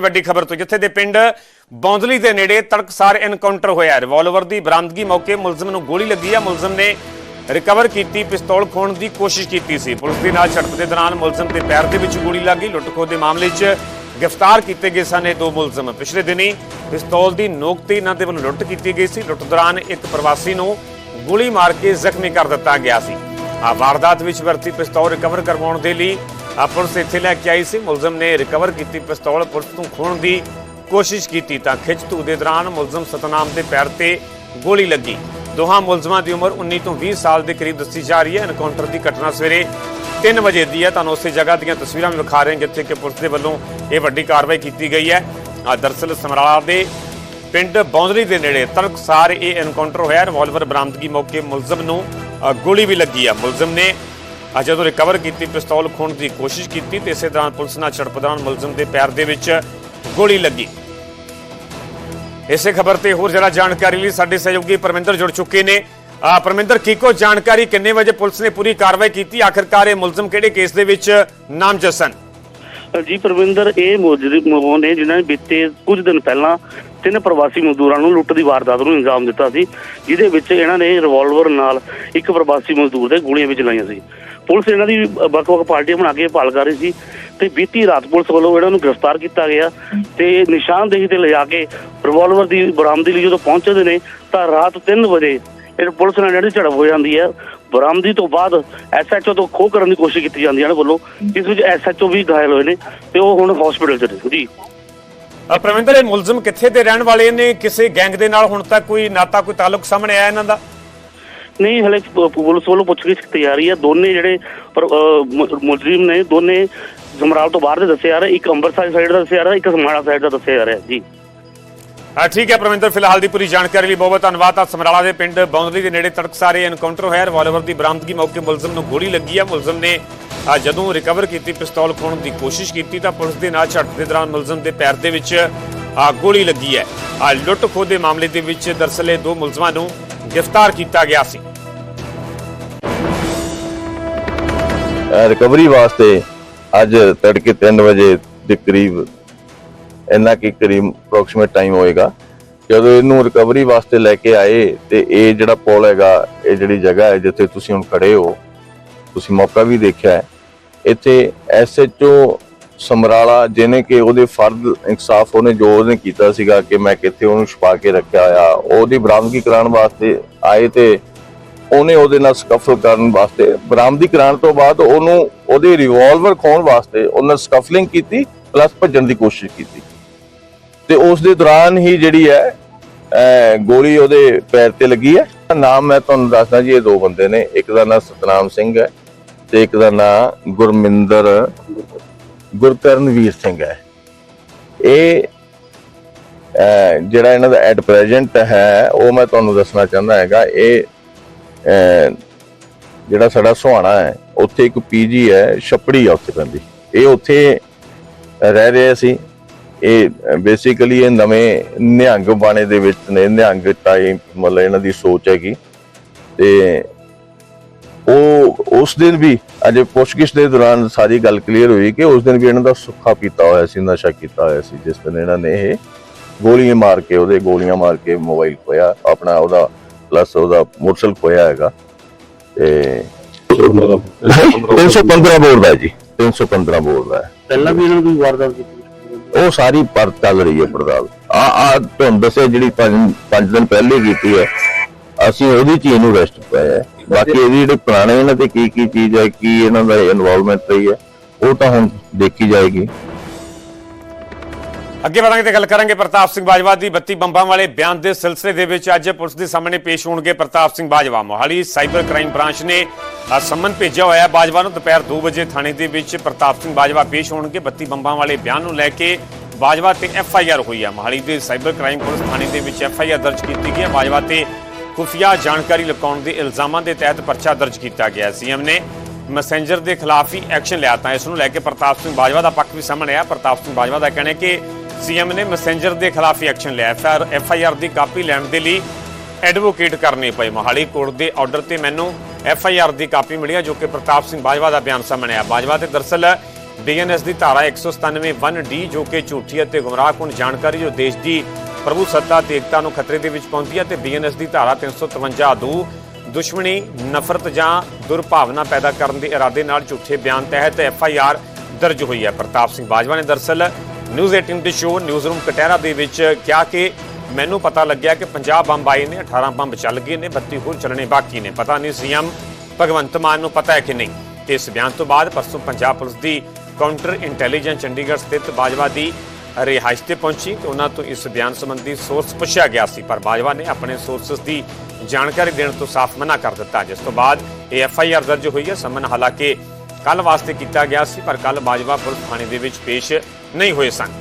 ਵੱਡੀ ਖਬਰ ਤੋਂ, ਜਿੱਥੇ ਦੇ ਪਿੰਡ ਬੌਂਦਲੀ ਦੇ ਨੇੜੇ ਤੜਕਸਾਰ ਐਨਕਾਊਂਟਰ ਹੋਇਆ ਰਿਵਾਲਵਰ ਦੀ ਬਰਾਮਦਗੀ ਮੌਕੇ ਮੁਲਜ਼ਮ ਨੂੰ ਗੋਲੀ ਲੱਗੀ ਹੈ। ਮੁਲਜ਼ਮ ਨੇ ਰਿਕਵਰ ਕੀਤੀ, ਪਿਸਤੌਲ ਖੋਣ ਦੀ ਕੋਸ਼ਿਸ਼ ਕੀਤੀ ਸੀ। ਪੁਲਿਸ ਦੇ ਨਾਲ ਝੜਪ ਦੇ ਦੌਰਾਨ ਮੁਲਜ਼ਮ ਦੇ ਪੈਰ ਦੇ ਵਿੱਚ ਗੋਲੀ ਲੱਗ ਗਈ। ਦੇ ਮਾਮਲੇ 'ਚ ਗ੍ਰਿਫਤਾਰ ਕੀਤੇ ਗਏ ਸਨ ਇਹ ਦੋ ਮੁਲਜ਼ਮ। ਪਿਛਲੇ ਦਿਨੀ ਪਿਸਤੌਲ ਦੀ ਨੋਕ ਤੇ ਇਹਨਾਂ ਦੇ ਵੱਲੋਂ ਲੁੱਟ ਕੀਤੀ ਗਈ ਸੀ। ਲੁੱਟ ਦੌਰਾਨ ਇੱਕ ਪ੍ਰਵਾਸੀ ਨੂੰ ਗੋਲੀ ਮਾਰ ਕੇ ਜ਼ਖਮੀ ਕਰ ਦਿੱਤਾ ਗਿਆ ਸੀ। ਆ ਵਾਰਦਾਤ ਵਿੱਚ ਵਰਤੀ ਪਿਸਤੌਲ ਰਿਕਵਰ ਕਰਵਾਉਣ ਦੇ ਲਈ ਪੁਲਿਸ ਇੱਥੇ ਲੈ ਕੇ ਆਈ ਸੀ। ਮੁਲਜ਼ਮ ਨੇ ਰਿਕਵਰ ਕੀਤੀ ਪਿਸਤੌਲ, ਪੁਲਿਸ ਤੋਂ ਖੋਣ ਦੀ ਕੋਸ਼ਿਸ਼ ਕੀਤੀ ਤਾਂ ਖਿੱਚ ਧੂ ਦੇ ਦੌਰਾਨ ਮੁਲਜ਼ਮ ਸਤਨਾਮ ਦੇ ਪੈਰ ਤੇ ਗੋਲੀ ਲੱਗੀ। ਦੋਹਾਂ ਮੁਲਜ਼ਮਾਂ ਦੀ ਉਮਰ 19 ਤੋਂ 20 ਸਾਲ ਦੇ ਕਰੀਬ ਦੱਸੀ ਜਾ ਰਹੀ ਹੈ। ਐਨਕਾਊਂਟਰ ਦੀ ਘਟਨਾ ਸਵੇਰੇ 3 ਵਜੇ ਦੀ ਹੈ। ਤੁਹਾਨੂੰ ਉਸੇ ਜਗ੍ਹਾ ਦੀਆਂ ਤਸਵੀਰਾਂ ਵੀ ਵਿਖਾ ਰਹੇ ਹਾਂ, ਜਿੱਥੇ ਕਿ ਪੁਲਿਸ ਦੇ ਵੱਲੋਂ ਇਹ ਵੱਡੀ ਕਾਰਵਾਈ ਕੀਤੀ ਗਈ ਹੈ। ਆ ਦਰਸਲ ਸਮਰਾਲਾ ਦੇ ਪਿੰਡ ਬੌਂਦਲੀ ਦੇ ਨੇੜੇ ਤੜਕਸਾਰ ਇਹ ਐਨਕਾਊਂਟਰ ਹੋਇਆ ਰਿਵਾਲਵਰ ਬਰਾਮਦਗੀ ਮੌਕੇ ਮੁਲਜ਼ਮ ਨੂੰ ਗੋਲੀ ਵੀ ਲੱਗੀ ਆ ਮੁਲਜ਼ਮ ਨੇ ਆ ਜਦੋਂ ਰਿਕਵਰ ਕੀਤੀ ਪਿਸਤੌਲ ਖੋਣ ਦੀ ਕੋਸ਼ਿਸ਼ ਕੀਤੀ ਤੇ ਇਸੇ ਦੌਰਾਨ ਪੁਲਿਸ ਨਾਲ ਝੜਪ ਮੁਲਜ਼ਮ ਦੇ ਪੈਰ ਦੇ ਵਿੱਚ ਗੋਲੀ ਲੱਗੀ। ਇਸੇ ਖਬਰ ਤੇ ਹੋਰ ਜਰਾ ਜਾਣਕਾਰੀ ਲਈ ਸਾਡੇ ਸਹਿਯੋਗੀ ਪਰਮਿੰਦਰ ਜੁੜ ਚੁੱਕੇ ਨੇ। ਆ ਪਰਮਿੰਦਰ ਕੀਕੋ ਜਾਣਕਾਰੀ, ਕਿੰਨੇ ਵਜੇ ਪੁਲਿਸ ਨੇ ਪੂਰੀ ਕਾਰਵਾਈ ਕੀਤੀ? ਆਖਿਰਕਾਰ ਇਹ ਮੁਲਜ਼ਮ ਕਿਹੜੇ ਕੇਸ ਦੇ ਵਿੱਚ ਨਾਮਜ਼ਦ ਸਨ? ਜੀ ਪ੍ਰਵਿੰਦਰ ਇਹ ਮੁਜਰਮ ਨੇ ਜਿਨ੍ਹਾਂ ਨੇ ਬੀਤੇ ਕੁਝ ਦਿਨ ਪਹਿਲਾਂ ਤਿੰਨ ਪ੍ਰਵਾਸੀ ਮਜ਼ਦੂਰਾਂ ਨੂੰ ਲੁੱਟ ਦੀ ਵਾਰਦਾਤ ਨੂੰ ਅੰਜਾਮ ਦਿੱਤਾ ਸੀ, ਜਿਹਦੇ ਵਿੱਚ ਇਹਨਾਂ ਨੇ ਰਿਵਾਲਵਰ ਨਾਲ ਇੱਕ ਪ੍ਰਵਾਸੀ ਮਜ਼ਦੂਰ ਦੇ ਗੋਲੀਆਂ ਵੀ ਚਲਾਈਆਂ ਸੀ। ਪੁਲਿਸ ਇਹਨਾਂ ਦੀ ਵੱਖ-ਵੱਖ ਪਾਰਟੀਆਂ ਬਣਾ ਕੇ ਭਾਲ ਕਰ ਰਹੀ ਸੀ ਤੇ ਬੀਤੀ ਰਾਤ ਪੁਲਿਸ ਵੱਲੋਂ ਇਹਨਾਂ ਨੂੰ ਗ੍ਰਿਫਤਾਰ ਕੀਤਾ ਗਿਆ ਤੇ ਨਿਸ਼ਾਨਦੇਹੀ ਤੇ ਲਿਜਾ ਕੇ ਰਿਵਾਲਵਰ ਦੀ ਬਰਾਮਦੀ ਲਈ ਜਦੋਂ ਪਹੁੰਚਦੇ ਨੇ, ਤਾਂ ਰਾਤ 3 ਵਜੇ ਇਹ ਪੁਲਿਸ ਨਾਲ ਜਿਹੜੀ ਝੜਪ ਹੋ ਜਾਂਦੀ ਹੈ। ਬਰਾਮਦੀ ਤੋਂ ਬਾਅਦ ਐਸਐਚਓ ਤੋਂ ਖੋਹ ਕਰਨ ਦੀ ਕੋਸ਼ਿਸ਼ ਕੀਤੀ ਜਾਂਦੀ ਹੈ ਇਹਨਾਂ ਵੱਲੋਂ ਜਿਸ ਵਿੱਚ ਐਸਐਚਓ ਵੀ ਘਾਇਲ ਹੋਏ ਨੇ ਤੇ ਉਹ ਹੁਣ ਹਸਪੀਟਲ 'ਚ ਨੇ। ਜੀ। ਆ ਪਰਮਿੰਦਰ ਇਹ ਮੁਲਜ਼ਮ ਕਿੱਥੇ ਦੇ ਰਹਿਣ ਵਾਲੇ ਨੇ? ਕਿਸੇ ਗੈਂਗ ਦੇ ਨਾਲ ਹੁਣ ਤੱਕ ਕੋਈ ਨਾਤਾ, ਕੋਈ ਤਾਲੁਕ ਸਾਹਮਣੇ ਆਇਆ ਇਹਨਾਂ ਦਾ? ਨਹੀਂ, ਹਲੇ ਪੁਲਿਸ ਵੱਲੋਂ ਪੁੱਛਗਿੱਛ ਕੀਤੀ ਹੈ। ਦੋਨੇ ਜਿਹੜੇ ਪਰ- ਨੇ, ਦੋਨੇ ਸਮਰਾਲ ਤੋਂ ਬਾਹਰ ਦੇ ਦੱਸੇ ਜਾ ਰਹੇ। ਇੱਕ ਅੰਮ੍ਰਿਤਸਰ ਸਾਈਡ ਦਾ ਦੱਸਿਆ ਜਾ ਰਿਹਾ, ਇੱਕ ਸਮਾਣਾ ਸਾਈਡ ਦਾ ਦੱਸਿਆ ਜਾ ਰਿਹਾ, ਜੀ। ਆ ਠੀਕ ਹੈ ਪਰਮਿੰਦਰ, ਫਿਲਹਾਲ ਦੀ ਪੂਰੀ ਜਾਣਕਾਰੀ ਲਈ ਬਹੁਤ ਧੰਨਵਾਦ। ਆ ਸਮਰਾਲਾ ਦੇ ਪਿੰਡ ਬੌਂਦਲੀ ਦੇ ਨੇੜੇ ਤੜਕਸਾਰੇ ਐਨਕਾਊਂਟਰ ਹੋਇਆ। ਰਿਵਾਲਵਰ ਦੀ ਬਰਾਮਦਗੀ ਮੌਕੇ ਮੁਲਜ਼ਮ ਨੂੰ ਗੋਲੀ ਲੱਗੀ ਆ। ਮੁਲਜ਼ਮ ਨੇ ਜਦੋਂ ਰਿਕਵਰ ਕੀਤੀ, ਪਿਸਤੌਲ ਖੋਣ ਦੀ ਕੋਸ਼ਿਸ਼ ਕੀਤੀ, ਤਾਂ ਪੁਲਿਸ ਦੇ ਨਾਲ ਝੜਪ ਦੇ ਦੌਰਾਨ ਮੁਲਜ਼ਮ ਦੇ ਪੈਰ ਦੇ ਵਿੱਚ ਗੋਲੀ ਲੱਗੀ ਹੈ। ਆ ਲੁੱਟ ਖੋਹ ਦੇ ਮਾਮਲੇ ਦੇ ਵਿੱਚ ਦਰਸਲੇ ਦੋ ਮੁਲਜ਼ਮਾਂ ਨੂੰ ਗ੍ਰਿਫਤਾਰ ਕੀਤਾ ਗਿਆ ਸੀ। ਰਿਕਵਰੀ ਵਾਸਤੇ ਅੱਜ ਤੜਕੇ 3 ਵਜੇ ਦੇ ਕਰੀਬ ਇੰਨਾ ਕੀ ਕਰੀਬ ਅਪਰੋਕਸੀਮੇਟ ਟਾਈਮ ਹੋਏਗਾ। ਜਦੋਂ ਇਹਨੂੰ ਰਿਕਵਰੀ ਵਾਸਤੇ ਲੈ ਕੇ ਆਏ ਤੇ ਇਹ ਜਿਹੜਾ ਪੁਲ ਹੈਗਾ, ਇਹ ਜਿਹੜੀ ਜਗ੍ਹਾ ਹੈ ਜਿੱਥੇ ਤੁਸੀਂ ਹੁਣ ਖੜੇ ਹੋ, ਤੁਸੀਂ ਮੌਕਾ ਵੀ ਦੇਖਿਆ ਹੈ। ਇੱਥੇ ਐਸਐਚਓ ਸਮਰਾਲਾ ਜਿਹਨੇ ਕਿ ਉਹਦੇ ਫਰਦ ਇਨਸਾਫ ਉਹਨੇ ਜੋ ਉਹਨੇ ਕੀਤਾ ਸੀਗਾ ਕਿ ਮੈਂ ਕਿੱਥੇ ਉਹਨੂੰ ਛੁਪਾ ਕੇ ਰੱਖਿਆ ਆ ਉਹਦੀ ਬਰਾਮਦਗੀ ਕਰਾਉਣ ਵਾਸਤੇ ਆਏ ਤੇ ਉਹਨੇ ਉਹਦੇ ਨਾਲ ਸਕਫਲ ਕਰਨ ਵਾਸਤੇ ਬਰਾਮਦੀ ਕਰਾਉਣ ਤੋਂ ਬਾਅਦ ਉਹਨੂੰ ਉਹਦੇ ਰਿਵਾਲਵਰ ਖੋਣ ਵਾਸਤੇ ਉਹਨਾਂ ਸਕਫਲਿੰਗ ਕੀਤੀ ਪਲੱਸ ਭੱਜਣ ਦੀ ਕੋਸ਼ਿਸ਼ ਕੀਤੀ। ਤੇ ਉਸ ਦੇ ਦੌਰਾਨ ਹੀ ਜਿਹੜੀ ਹੈ ਅਹ, ਗੋਲੀ ਉਹਦੇ ਪੈਰ ਤੇ ਲੱਗੀ ਹੈ। ਨਾਮ ਮੈਂ ਤੁਹਾਨੂੰ ਦੱਸਦਾ ਜੀ ਇਹ ਦੋ ਬੰਦੇ ਨੇ ਇੱਕ ਦਾ ਨਾਮ ਸਤਨਾਮ ਸਿੰਘ ਹੈ ਤੇ ਇੱਕ ਦਾ ਨਾਮ ਗੁਰਮਿੰਦਰ ਗੁਰਕਰਨਵੀਰ ਸਿੰਘ ਹੈ। ਇਹ ਜਿਹੜਾ ਇਹਨਾਂ ਦਾ ਐਟ ਪ੍ਰੈਜ਼ੈਂਟ ਹੈ, ਉਹ ਮੈਂ ਤੁਹਾਨੂੰ ਦੱਸਣਾ ਚਾਹੁੰਦਾ ਹੈਗਾ, ਇਹ ਜਿਹੜਾ ਸਾਡਾ ਸੁਹਾਣਾ ਹੈ, ਉੱਥੇ ਇੱਕ ਪੀਜੀ ਹੈ, ਛਪੜੀ ਆ ਉੱਥੇ ਪੈਂਦੀ। ਇਹ ਉੱਥੇ ਰਹਿ ਰਹੇ ਸੀ। ਇਹ ਬੇਸਿਕਲੀ ਇਹ ਨਵੇਂ ਨਿਹੰਗ ਬਾਣੇ ਦੇ ਵਿੱਚ ਨੇ, ਨਿਹੰਗ ਟਾਈਪ ਮਤਲਬ ਇਹਨਾਂ ਦੀ ਸੋਚ ਹੈਗੀ। ਤੇ ਉਹ ਉਸ ਦਿਨ ਵੀ ਅਜੇ ਪੁੱਛਗਿੱਛ ਦੇ ਦੌਰਾਨ ਸਾਰੀ ਗੱਲ ਕਲੀਅਰ ਹੋਈ ਕਿ ਉਸ ਦਿਨ ਵੀ ਇਹਨਾਂ ਦਾ ਸੁੱਖਾ ਪੀਤਾ ਹੋਇਆ ਸੀ ਨਸ਼ਾ ਕੀਤਾ ਹੋਇਆ ਸੀ ਜਿਸ ਦਿਨ ਇਹਨਾਂ ਨੇ ਇਹ ਗੋਲੀਆਂ ਮਾਰ ਕੇ ਉਹਦੇ ਗੋਲੀਆਂ ਮਾਰ ਕੇ ਮੋਬਾਈਲ ਖੋਇਆ ਆਪਣਾ ਉਹਦਾ ਪਲੱਸ ਉਹਦਾ ਮੋਟਰਸਾਈਕਲ ਖੋਇਆ ਹੈਗਾ ਤੇ 315 ਬੋਰਡ ਦਾ ਜੀ 315 ਬੋਰਡ ਦਾ। ਪਹਿਲਾਂ ਵੀ ਇਹਨਾਂ ਨੂੰ ਕੋਈ ਵਾਰਦਾਤ ਕੀਤੀ ਉਹ ਸਾਰੀ ਪਰ ਚੱਲ ਰਹੀ ਹੈ ਪੜਤਾਲ ਆ ਆ ਤੁਹਾਨੂੰ ਦੱਸਿਆ ਜਿਹੜੀ 5 ਦਿਨ ਪਹਿਲੇ ਕੀਤੀ ਹੈ ਅਸੀਂ ਉਹਦੀ ਚ ਹੀ ਰੈਸਟ ਪਾਇਆ ਬਾਕੀ ਇਹਦੀ ਜਿਹੜੇ ਪੁਰਾਣੇ ਇਹਨਾਂ ਤੇ ਕੀ ਕੀ ਚੀਜ਼ ਹੈ, ਕੀ ਇਹਨਾਂ ਦਾ ਇਨਵੋਲਵਮੈਂਟ ਰਹੀ ਹੈ, ਉਹ ਤਾਂ ਹੁਣ ਦੇਖੀ ਜਾਏਗੀ। ਅੱਗੇ ਵਧਾਂਗੇ ਤੇ ਗੱਲ ਕਰਾਂਗੇ ਪ੍ਰਤਾਪ ਸਿੰਘ ਬਾਜਵਾ ਦੀ। 32 ਬੰਬਾਂ ਵਾਲੇ ਬਿਆਨ ਦੇ ਸਿਲਸਿਲੇ ਦੇ ਵਿੱਚ ਅੱਜ ਪੁਲਿਸ ਦੇ ਸਾਹਮਣੇ ਪੇਸ਼ ਹੋਣਗੇ Pratap Singh Bajwa. Mohali cyber crime branch ਨੇ ਸੰਮਨ ਭੇਜਿਆ ਹੋਇਆ ਬਾਜਵਾ ਨੂੰ। ਦੁਪਹਿਰ 2 ਵਜੇ ਥਾਣੇ ਦੇ ਵਿੱਚ ਪ੍ਰਤਾਪ ਸਿੰਘ ਬਾਜਵਾ ਪੇਸ਼ ਹੋਣਗੇ। 32 ਬੰਬਾਂ ਵਾਲੇ ਬਿਆਨ ਨੂੰ ਲੈ ਕੇ ਬਾਜਵਾ ਤੇ ਐਫ ਆਈ ਆਰ ਹੋਈ ਹੈ। ਮੋਹਾਲੀ ਦੇ ਸਾਈਬਰ ਕ੍ਰਾਈਮ ਪੁਲਿਸ ਥਾਣੇ ਦੇ ਵਿੱਚ ਐਫ ਆਈ ਆਰ ਦਰਜ ਕੀਤੀ ਗਈ ਹੈ। ਬਾਜਵਾ ਤੇ ਖੁਫੀਆ ਜਾਣਕਾਰੀ ਲੁਕਾਉਣ ਦੇ ਇਲਜ਼ਾਮਾਂ ਦੇ ਤਹਿਤ ਪਰਚਾ ਦਰਜ ਕੀਤਾ ਗਿਆ। ਸੀਐਮ ਨੇ ਮੈਸੇਂਜਰ ਦੇ ਖਿਲਾਫ ਹੀ ਐਕਸ਼ਨ ਲਿਆ ਤਾਂ ਇਸ ਨੂੰ ਲੈ ਕੇ ਪ੍ਰਤਾਪ ਸਿੰਘ ਬਾਜਵਾ ਦਾ ਪੱਖ ਵੀ ਸਾਹਮਣੇ ਆਇਆ। ਪ੍ਰਤਾਪ ਸਿੰਘ ਬਾਜਵਾ ਦਾ ਕਹਿਣਾ ਹੈ ਕਿ ਸੀਐਮ ਨੇ ਮੈਸੇਂਜਰ ਦੇ ਖਿਲਾਫ ਹੀ ਐਕਸ਼ਨ ਲਿਆ। ਐਫ ਆਈ ਆਰ ਦੀ ਕਾਪੀ ਲੈਣ ਦੇ ਲਈ ਐਡਵੋਕੇਟ ਕਰਨੇ ਪਏ। ਮੋਹਾਲੀ ਕੋਰਟ ਦੇ ਆਰਡਰ ਤੇ ਮੈਨੂੰ ਐਫ ਆਈ ਆਰ ਦੀ ਕਾਪੀ ਮਿਲੀ ਹੈ ਜੋ ਕਿ ਪ੍ਰਤਾਪ ਸਿੰਘ ਬਾਜਵਾ ਦਾ ਬਿਆਨ ਸਾਹਮਣੇ ਆਇਆ। ਬਾਜਵਾ ਤੇ ਦਰਸਲ ਬੀਐਨਐਸ ਦੀ ਧਾਰਾ 197 1ਡੀ ਜੋ ਕਿ ਝੂਠੀ ਅਤੇ ਗੁੰਮਰਾਹਕੁਨ ਜਾਣਕਾਰੀ ਜੋ ਦੇਸ਼ ਦੀ ਪ੍ਰਭੂ ਸੱਤਾ ਤੇ ਏਕਤਾ ਨੂੰ ਖਤਰੇ ਦੇ ਵਿੱਚ ਪਾਉਂਦੀ ਹੈ ਤੇ ਬੀਐਨਐਸ ਦੀ ਧਾਰਾ 353 ਦੂ ਦੁਸ਼ਮਣੀ, ਨਫ਼ਰਤ ਜਾਂ ਦੁਰਭਾਵਨਾ ਪੈਦਾ ਕਰਨ ਦੇ ਇਰਾਦੇ ਨਾਲ ਝੂਠੇ ਬਿਆਨ ਤਹਿਤ ਐਫਆਈਆਰ ਦਰਜ ਹੋਈ ਹੈ। ਪ੍ਰਤਾਪ ਸਿੰਘ ਬਾਜਵਾ ਨੇ ਦਰਸਲ ਨਿਊਜ਼ 18 ਦੇ ਸ਼ੋਅ ਨਿਊਜ਼ ਰੂਮ ਕਟਹਿਰਾ ਦੇ ਵਿੱਚ ਕਿਹਾ ਕਿ ਮੈਨੂੰ ਪਤਾ ਲੱਗਿਆ ਕਿ 50 ਬੰਬ ਆਏ ਨੇ 18 ਬੰਬ ਚੱਲ ਗਏ ਨੇ 32 ਹੋਰ ਚੱਲਣੇ ਬਾਕੀ ਨੇ। ਪਤਾ ਨਹੀਂ ਸੀਐਮ ਭਗਵੰਤ ਮਾਨ ਨੂੰ ਪਤਾ ਹੈ ਕਿ ਨਹੀਂ। ਤੇ ਇਸ ਬਿਆਨ ਤੋਂ ਬਾਅਦ ਪਰਸੋਂ ਪੰਜਾਬ ਪੁਲਿਸ ਦੀ ਕਾਊਂਟਰ ਇੰਟੈਲੀਜੈਂਸ ਚੰਡੀਗੜ੍ਹ ਸਥਿਤ ਬਾਜਵਾ ਦੀ ਰਿਹਾਇਸ਼ ਤੇ ਪਹੁੰਚੀ ਤੇ ਉਹਨਾਂ ਤੋਂ ਇਸ ਬਿਆਨ ਸੰਬੰਧੀ ਸੋਰਸ ਪੁੱਛਿਆ ਗਿਆ ਸੀ, ਪਰ ਬਾਜਵਾ ਨੇ ਆਪਣੇ ਸੋਰਸਸ ਦੀ ਜਾਣਕਾਰੀ ਦੇਣ ਤੋਂ ਸਾਫ਼ ਮਨਾ ਕਰ ਦਿੱਤਾ। ਜਿਸ ਤੋਂ ਬਾਅਦ ਇਹ ਐਫ ਆਈ ਆਰ ਦਰਜ ਹੋਈ ਹੈ। ਸਮਨ ਹਾਲਾਂਕਿ ਕੱਲ ਵਾਸਤੇ ਕੀਤਾ ਗਿਆ ਸੀ, ਪਰ ਕੱਲ ਬਾਜਵਾ ਪੁਲਿਸ ਥਾਣੇ ਦੇ ਵਿੱਚ ਪੇਸ਼ ਨਹੀਂ ਹੋਏ ਸਨ।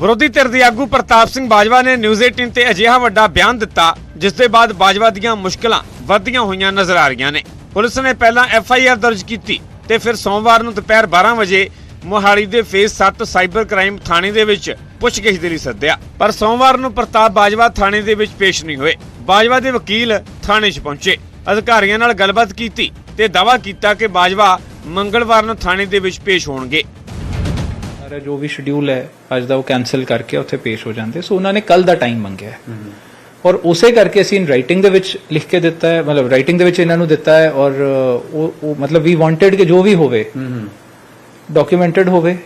ਵਿਰੋਧੀ ਧਿਰ ਦੇ ਆਗੂ ਪ੍ਰਤਾਪ ਸਿੰਘ ਬਾਜਵਾ ਨੇ ਨਿਊਜ਼ 18 ਤੇ ਅਜਿਹਾ ਵੱਡਾ ਬਿਆਨ ਦਿੱਤਾ, ਜਿਸ ਦੇ ਬਾਅਦ ਬਾਜਵਾ ਦੀਆਂ ਮੁਸ਼ਕਲਾਂ ਵੱਧਦੀਆਂ ਹੋਈਆਂ ਨਜ਼ਰ ਆ ਰਹੀਆਂ ਨੇ। ਪੁਲਿਸ ਨੇ ਪਹਿਲਾਂ ਐਫ ਆਈ ਆਰ ਦਰਜ ਕੀਤੀ ਤੇ ਫਿਰ ਸੋਮਵਾਰ ਨੂੰ ਦੁਪਹਿਰ 12 ਵਜੇ ਮੋਹਾਲੀ ਦੇ ਫੇਸ 7 ਸਾਈਬਰ ਕ੍ਰਾਈਮ ਥਾਣੇ ਦੇ ਵਿੱਚ ਪੁੱਛਗਿੱਛ ਦੇ ਲਈ ਸੱਦਿਆ। ਪਰ ਸੋਮਵਾਰ ਨੂੰ ਪ੍ਰਤਾਪ ਬਾਜਵਾ ਥਾਣੇ ਦੇ ਵਿੱਚ ਪੇਸ਼ ਨਹੀਂ ਹੋਏ। ਬਾਜਵਾ ਦੇ ਵਕੀਲ ਥਾਣੇ 'ਚ ਪਹੁੰਚੇ। ਅਧਿਕਾਰੀਆਂ ਨਾਲ ਗੱਲਬਾਤ ਕੀਤੀ ਤੇ ਦਾਅਵਾ ਕੀਤਾ ਕਿ ਬਾਜਵਾ ਮੰਗਲਵਾਰ ਨੂੰ ਥਾਣੇ ਦੇ ਵਿੱਚ ਪੇਸ਼ ਹੋਣਗੇ। ਸਾਰਾ ਜੋ ਵੀ ਸ਼ਡਿਊਲ ਹੈ ਅੱਜ ਦਾ ਉਹ ਕੈਨਸਲ ਕਰਕੇ ਉੱਥੇ ਪੇਸ਼ ਹੋ ਜਾਂਦੇ। ਸੋ ਉਹਨਾਂ ਨੇ ਕੱਲ ਦਾ ਟਾਈਮ ਮੰਗਿਆ ਹੈ। ਔਰ ਉਸੇ ਕਰਕੇ ਅਸੀਂ ਰਾਈਟਿੰਗ ਦੇ ਵਿੱਚ ਲਿਖ ਕੇ ਦਿੱਤਾ ਹੈ ਮਤਲਬ ਰਾਈਟਿੰਗ ਦੇ ਵਿੱਚ ਇਹਨਾਂ ਨੂੰ ਦਿੱਤਾ ਹੈ ਔਰ ਉਹ ਉਹ ਮਤਲਬ ਵੀ ਵਾਂਟਡ ਕਿ ਜੋ ਵੀ ਹੋਵੇ ਡਾਕੂਮੈਂਟਡ ਹੋਵੇ।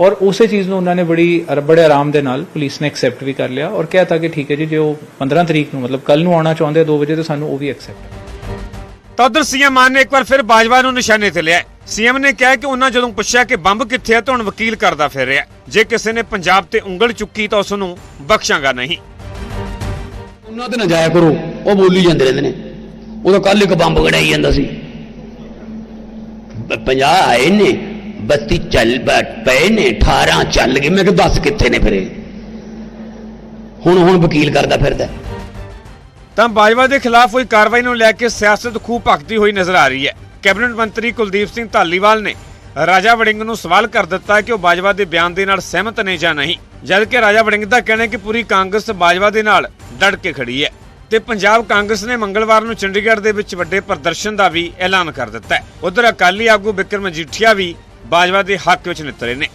ਔਰ ਉਸੇ ਚੀਜ਼ ਨੂੰ ਉਹਨਾਂ ਨੇ ਬੜੀ ਅਰ- ਬੜੇ ਆਰਾਮ ਦੇ ਨਾਲ ਪੁਲਿਸ ਨੇ ਐਕਸੈਪਟ ਵੀ ਕਰ ਲਿਆ ਔਰ ਕਿਹਾ ਤਾਂ ਕਿ ਠੀਕ ਹੈ ਜੀ ਜੇ ਉਹ 15 ਤਰੀਕ ਨੂੰ ਮਤਲਬ ਕੱਲ ਨੂੰ ਆਉਣਾ ਚਾਹੁੰਦੇ ਆ 2 ਵਜੇ ਤਾਂ ਸਾਨੂੰ ਉਹ ਵੀ ਐਕਸੈਪਟ ਤਾਂ ਉਧਰ ਸੀਐਮ ਮਾਨ ਨੇ ਇੱਕ ਵਾਰ ਫਿਰ ਬਾਜਵਾ ਨੂੰ ਨਿਸ਼ਾਨੇ ਤੇ ਲਿਆ ਸੀਐਮ ਨੇ ਕਿਹਾ ਕਿ ਉਹਨਾਂ ਜਦੋਂ ਪੁੱਛਿਆ ਕਿ ਬੰਬ ਕਿੱਥੇ ਹੈ ਤਾਂ ਹੁਣ ਵਕੀਲ ਕਰਦਾ ਫਿਰ ਰਿਹਾ। ਜੇ ਕਿਸੇ ਨੇ ਪੰਜਾਬ ਤੇ ਉਂਗਲ ਚੁੱਕੀ ਤਾਂ ਉਸ ਨੂੰ ਬਖਸ਼ਾਂਗਾ ਨਹੀਂ। ਉਹਨਾਂ ਤੇ ਨਾ ਜਾਇਆ ਕਰੋ ਉਹ ਬੋਲੀ ਜਾਂਦੇ ਰਹਿੰਦੇ ਨੇ। ਉਹ ਤਾਂ ਕੱਲ ਇੱਕ ਬੰਬ ਗੜਾਈ ਜਾਂਦਾ ਸੀ। 50 ਆਏ ਨੇ 32 ਚੱਲ ਪਏ ਨੇ 18 ਚੱਲ ਗਏ। ਮੈਂ ਕਿਹਾ ਦੱਸ ਕਿੱਥੇ ਨੇ ਫਿਰੇ ਹੁਣ ਹੁਣ ਵਕੀਲ ਕਰਦਾ ਫਿਰਦਾ। ਤਾਂ ਬਾਜਵਾ ਦੇ ਖਿਲਾਫ ਹੋਈ ਕਾਰਵਾਈ ਨੂੰ ਲੈ ਕੇ ਸਿਆਸਤ ਖੂਬ ਭਖਦੀ ਹੋਈ ਨਜ਼ਰ ਆ ਰਹੀ ਹੈ। ਕੈਬਨਿਟ ਮੰਤਰੀ ਕੁਲਦੀਪ ਸਿੰਘ ਧਾਲੀਵਾਲ ਨੇ ਰਾਜਾ ਵੜਿੰਗ ਨੂੰ ਸਵਾਲ ਕਰ ਦਿੱਤਾ ਕਿ ਉਹ ਬਾਜਵਾ ਦੇ ਬਿਆਨ ਦੇ ਨਾਲ ਸਹਿਮਤ ਨੇ ਜਾਂ ਨਹੀਂ, ਜਦਕਿ ਰਾਜਾ ਵੜਿੰਗ ਦਾ ਕਹਿਣਾ ਹੈ ਕਿ ਪੂਰੀ ਕਾਂਗਰਸ ਬਾਜਵਾ ਦੇ ਨਾਲ ਡਟ ਕੇ ਖੜੀ ਹੈ ਤੇ ਪੰਜਾਬ ਕਾਂਗਰਸ ਨੇ ਮੰਗਲਵਾਰ ਨੂੰ ਚੰਡੀਗੜ੍ਹ ਦੇ ਵਿੱਚ ਵੱਡੇ ਪ੍ਰਦਰਸ਼ਨ ਦਾ ਵੀ ਐਲਾਨ ਕਰ ਦਿੱਤਾ ਹੈ। ਉਧਰ ਅਕਾਲੀ ਆਗੂ ਬਿਕਰਮ ਮਜੀਠੀਆ ਵੀ ਬਾਜਵਾ ਦੇ ਹੱਕ ਵਿੱਚ ਨਿਤਰੇ ਨੇ।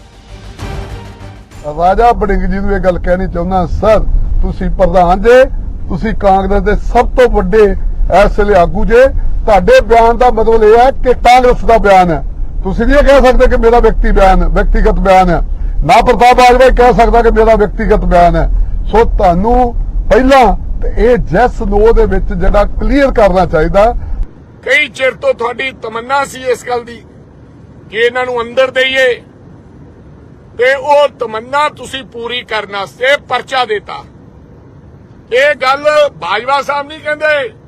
ਰਾਜਾ ਬੜਿੰਗ ਜੀ ਨੂੰ ਇਹ ਗੱਲ ਕਹਿਣੀ ਚਾਹੁੰਦਾ ਸਰ, ਤੁਸੀਂ ਪ੍ਰਧਾਨ ਜੇ, ਤੁਸੀਂ ਕਾਂਗਰਸ ਦੇ ਸਭ ਤੋਂ ਵੱਡੇ ਇਸ ਵੇਲੇ ਆਗੂ ਜੇ ਤੁਹਾਡੇ ਬਿਆਨ ਦਾ ਮਤਲਬ ਇਹ ਹੈ ਕਿ ਕਾਂਗਰਸ ਦਾ ਬਿਆਨ ਹੈ। ਤੁਸੀਂ ਨਹੀਂ ਇਹ ਕਹਿ ਸਕਦੇ ਕਿ ਮੇਰਾ ਵਿਅਕਤੀ ਬਿਆਨ, ਵਿਅਕਤੀਗਤ ਬਿਆਨ ਹੈ। ਨਾ ਪ੍ਰਤਾਪ ਬਾਜਵਾ ਕਹਿ ਸਕਦਾ ਕਿ ਮੇਰਾ ਵਿਅਕਤੀਗਤ ਬਿਆਨ ਹੈ। ਸੋ ਤੁਹਾਨੂੰ ਪਹਿਲਾਂ ਇਹ ਜੈਸ ਨੋ ਦੇ ਵਿੱਚ ਜਿਹੜਾ ਕਲੀਅਰ ਕਰਨਾ ਚਾਹੀਦਾ। ਕਈ ਚਿਰ ਤੋਂ ਤੁਹਾਡੀ ਤਮੰਨਾ ਸੀ ਇਸ ਗੱਲ ਦੀ ਕਿ ਇਹਨਾਂ ਨੂੰ ਅੰਦਰ ਦਈਏ। ਤੇ ਉਹ ਤਮੰਨਾ ਤੁਸੀਂ ਪੂਰੀ ਕਰਨ ਵਾਸਤੇ ਪਰਚਾ ਦਿੱਤਾ। ਇਹ ਗੱਲ ਬਾਜਵਾ ਸਾਹਿਬ ਨਹੀਂ ਕਹਿੰਦੇ।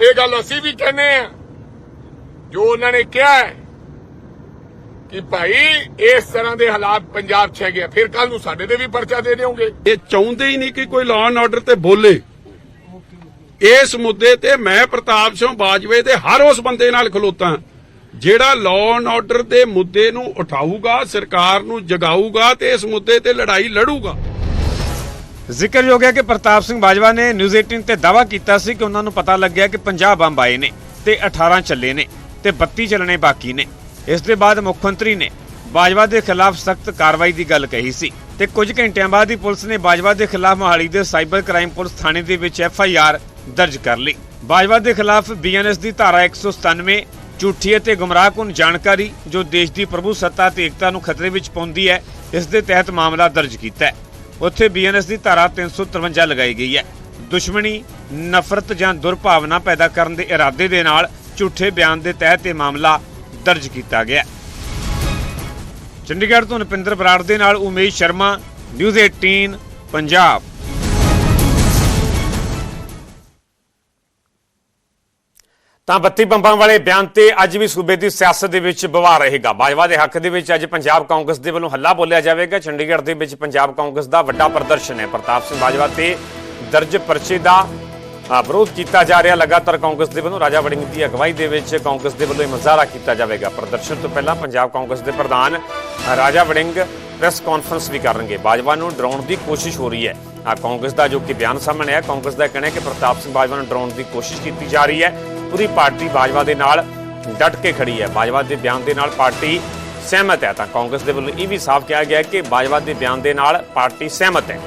ਇਹ ਗੱਲ ਅਸੀਂ ਵੀ ਕਹਿੰਦੇ ਆ। ਜੋ ਉਹਨਾਂ ਨੇ ਕਿਹਾ ਹੈ ਕਿ ਭਾਈ, ਇਸ ਤਰ੍ਹਾਂ ਦੇ ਹਾਲਾਤ ਪੰਜਾਬ 'ਚ ਹੈਗੇ ਫਿਰ ਕੱਲ ਨੂੰ ਸਾਡੇ ਤੇ ਵੀ ਪਰਚਾ ਦੇ ਦਿਓਗੇ। ਇਹ ਚਾਹੁੰਦੇ ਹੀ ਨਹੀਂ ਕਿ ਕੋਈ ਲਾਅ ਐਂਡ ਆਰਡਰ ਤੇ ਬੋਲੇ। ਇਸ ਮੁੱਦੇ ਤੇ ਮੈਂ ਪ੍ਰਤਾਪ ਸਿੰਘ ਬਾਜਵੇ ਦੇ ਹਰ ਉਸ ਬੰਦੇ ਨਾਲ ਖਲੋਤਾ। ਜਿਹੜਾ ਲਾਅ ਐਂਡ ਆਰਡਰ ਦੇ ਮੁੱਦੇ ਨੂੰ ਉਠਾਊਗਾ, ਸਰਕਾਰ ਨੂੰ ਜਗਾਊਗਾ ਤੇ ਇਸ ਮੁੱਦੇ ਤੇ ਲੜਾਈ ਲੜੂਗਾ। ਜ਼ਿਕਰਯੋਗ ਹੈ ਕਿ ਪ੍ਰਤਾਪ ਸਿੰਘ ਬਾਜਵਾ ਨੇ ਨਿਊਜ਼ 18 ਤੇ ਦਾਅਵਾ ਕੀਤਾ ਸੀ ਕਿ ਉਹਨਾਂ ਨੂੰ ਪਤਾ ਲੱਗਿਆ ਕਿ 50 ਬੰਬ ਆਏ ਨੇ ਤੇ 18 ਚੱਲੇ ਨੇ ਤੇ 32 ਚੱਲਣੇ ਬਾਕੀ ਨੇ। ਇਸ ਦੇ ਬਾਅਦ ਮੁੱਖ ਮੰਤਰੀ ਨੇ ਬਾਜਵਾ ਦੇ ਖਿਲਾਫ ਸਖਤ ਕਾਰਵਾਈ ਦੀ ਗੱਲ ਕਹੀ ਸੀ ਤੇ ਕੁਝ ਘੰਟਿਆਂ ਬਾਅਦ ਹੀ ਪੁਲਿਸ ਨੇ ਬਾਜਵਾ ਦੇ ਖਿਲਾਫ ਮੋਹਾਲੀ ਦੇ ਸਾਈਬਰ ਕ੍ਰਾਈਮ ਪੁਲਿਸ ਥਾਣੇ ਦੇ ਵਿੱਚ ਐਫ ਆਈ ਆਰ ਦਰਜ ਕਰ ਲਈ। ਬਾਜਵਾ ਦੇ ਖਿਲਾਫ ਬੀਐਨਐਸ ਦੀ ਧਾਰਾ 197 ਝੂਠੀ ਅਤੇ ਗੁੰਮਰਾਹਕੁਨ ਜਾਣਕਾਰੀ ਜੋ ਦੇਸ਼ ਦੀ ਪ੍ਰਭੂ ਸੱਤਾ ਤੇ ਏਕਤਾ ਨੂੰ ਖਤਰੇ ਵਿੱਚ ਪਾਉਂਦੀ ਹੈ, ਇਸ ਦੇ ਤਹਿਤ ਮਾਮਲਾ ਦਰਜ ਕੀਤਾ ਹੈ। ਉੱਥੇ ਬੀਐਨਐਸ ਦੀ ਧਾਰਾ 353 ਲਗਾਈ ਗਈ ਹੈ। ਦੁਸ਼ਮਣੀ, ਨਫ਼ਰਤ ਜਾਂ ਦੁਰਭਾਵਨਾ ਪੈਦਾ ਕਰਨ ਦੇ ਇਰਾਦੇ ਦੇ ਨਾਲ ਝੂਠੇ ਬਿਆਨ ਦੇ ਤਹਿਤ ਇਹ ਮਾਮਲਾ ਦਰਜ ਕੀਤਾ ਗਿਆ ਚੰਡੀਗੜ੍ਹ ਤੋਂ ਨਪਿੰਦਰ ਬਰਾੜ ਦੇ ਨਾਲ ਉਮੇਸ਼ ਸ਼ਰਮਾ, ਨਿਊਜ਼ 18 ਪੰਜਾਬ। ਤਾਂ 32 ਬੰਬਾਂ ਵਾਲੇ ਬਿਆਨ ਤੇ ਅੱਜ ਵੀ ਸੂਬੇ ਦੀ ਸਿਆਸਤ ਦੇ ਵਿੱਚ ਬਵਾਰ ਰਹੇਗਾ। ਬਾਜਵਾ ਦੇ ਹੱਕ ਦੇ ਵਿੱਚ ਅੱਜ ਪੰਜਾਬ ਕਾਂਗਰਸ ਦੇ ਵੱਲੋਂ ਹੱਲਾ ਬੋਲਿਆ ਜਾਵੇਗਾ। ਚੰਡੀਗੜ੍ਹ ਦੇ ਵਿੱਚ ਪੰਜਾਬ ਕਾਂਗਰਸ ਦਾ ਵੱਡਾ ਪ੍ਰਦਰਸ਼ਨ ਹੈ। ਪ੍ਰਤਾਪ ਸਿੰਘ ਬਾਜਵਾ ਤੇ ਦਰਜ ਪਰਚੇ ਦਾ ਵਿਰੋਧ ਕੀਤਾ ਜਾ ਰਿਹਾ। ਲਗਾਤਾਰ ਕਾਂਗਰਸ ਦੇ ਵੱਲੋਂ ਰਾਜਾ ਵੜਿੰਗ ਦੀ ਅਗਵਾਈ ਦੇ ਵਿੱਚ ਕਾਂਗਰਸ ਦੇ ਵੱਲੋਂ ਇਹ ਮੁਜ਼ਾਹਰਾ ਕੀਤਾ ਜਾਵੇਗਾ। ਪ੍ਰਦਰਸ਼ਨ ਤੋਂ ਪਹਿਲਾਂ ਪੰਜਾਬ ਕਾਂਗਰਸ ਦੇ ਪ੍ਰਧਾਨ ਰਾਜਾ ਵੜਿੰਗ ਪ੍ਰੈਸ ਕਾਨਫਰੰਸ ਵੀ ਕਰਨਗੇ। ਬਾਜਵਾ ਨੂੰ ਡਰਾਉਣ ਦੀ ਕੋਸ਼ਿਸ਼ ਹੋ ਰਹੀ ਹੈ। ਆ ਕਾਂਗਰਸ ਦਾ ਜੋ ਕਿ ਬਿਆਨ ਸਾਹਮਣੇ ਆਇਆ, ਕਾਂਗਰਸ ਦਾ ਕਹਿਣਾ ਹੈ ਕਿ ਪ੍ਰਤਾਪ ਸਿੰਘ ਬਾਜਵਾ ਨੂੰ ਡਰਾਉਣ ਦੀ ਕੋਸ਼ਿਸ਼ ਕੀਤੀ ਜਾ ਰਹੀ ਹੈ। ਪੂਰੀ ਪਾਰਟੀ ਬਾਜਵਾ ਦੇ ਨਾਲ ਡਟ ਕੇ ਖੜੀ ਹੈ। ਬਾਜਵਾ ਦੇ ਬਿਆਨ ਦੇ ਨਾਲ ਪਾਰਟੀ ਸਹਿਮਤ ਹੈ। ਤਾਂ ਕਾਂਗਰਸ ਦੇ ਵੱਲੋਂ ਇਹ ਵੀ ਸਾਫ਼ ਕਿਹਾ ਗਿਆ ਕਿ ਬਾਜਵਾ ਦੇ ਬਿਆਨ ਦੇ ਨਾਲ ਪਾਰਟੀ ਸਹਿਮਤ ਹੈ।